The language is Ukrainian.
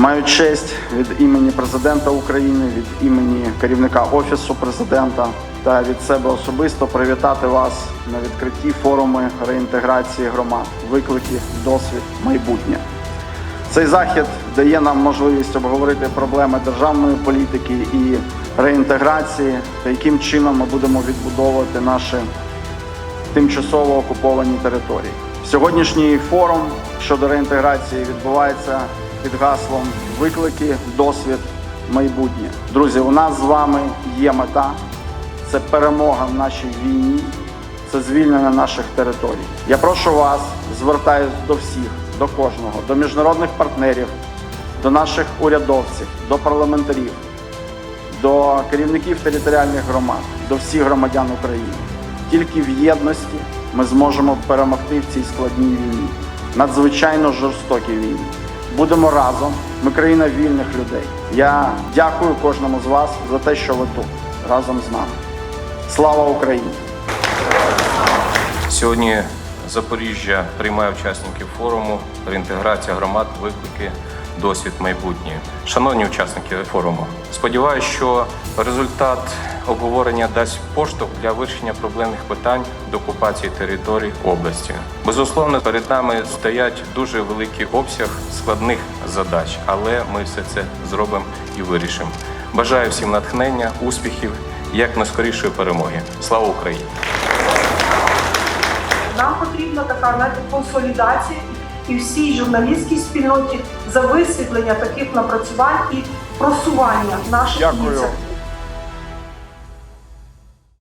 Маю честь від імені президента України, від імені керівника офісу президента та від себе особисто привітати вас на відкритті форуму реінтеграції громад, виклики, досвід, майбутнє. Цей захід дає нам можливість обговорити проблеми державної політики і реінтеграції та яким чином ми будемо відбудовувати наші тимчасово окуповані території. Сьогоднішній форум щодо реінтеграції відбувається під гаслом виклики, досвід, майбутнє. Друзі, у нас з вами є мета. Це перемога в нашій війні, це звільнення наших територій. Я прошу вас, звертаюсь до всіх, до кожного, до міжнародних партнерів, до наших урядовців, до парламентарів, до керівників територіальних громад, до всіх громадян України. Тільки в єдності ми зможемо перемогти в цій складній війні, надзвичайно жорстокій війні. Будемо разом. Ми країна вільних людей. Я дякую кожному з вас за те, що ви тут разом з нами. Слава Україні! Сьогодні Запоріжжя приймає учасників форуму реінтеграція громад, виклики, досвід майбутнє. Шановні учасники форуму, сподіваюся, що результат обговорення дасть поштовх для вирішення проблемних питань до окупації територій області. Безусловно, перед нами стоять дуже великий обсяг складних задач, але ми все це зробимо і вирішимо. Бажаю всім натхнення, успіхів, як найскорішої перемоги. Слава Україні! Нам потрібна така знаєте, консолідація і всій журналістській спільноті за висвітлення таких напрацювань і просування наших Дякую. ініціатив.